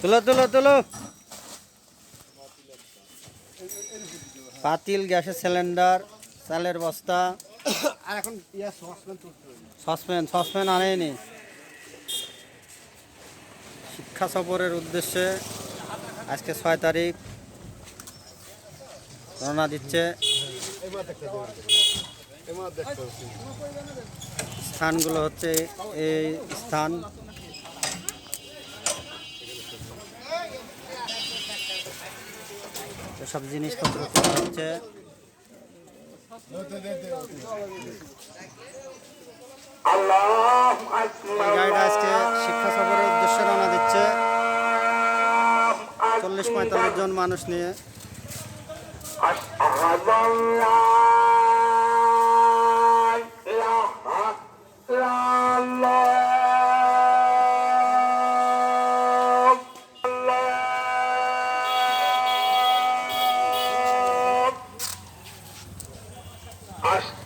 তুলো তুলো তুলো। পাতিল গ্যাসের সিলিন্ডার চালের বস্তা। আর এখন সসপ্যান সসপ্যান আনেনি শিক্ষা সফরের উদ্দেশ্যে আজকে ছয় তারিখ। রওনা দিচ্ছে। স্থানগুলো হচ্ছে এই স্থান। সব জিনিসপত্র হচ্ছে। আজকে শিক্ষা সফরের উদ্দেশ্যে রানা দিচ্ছে। চল্লিশ পঁয়তাল্লিশ জন মানুষ নিয়ে। লা us?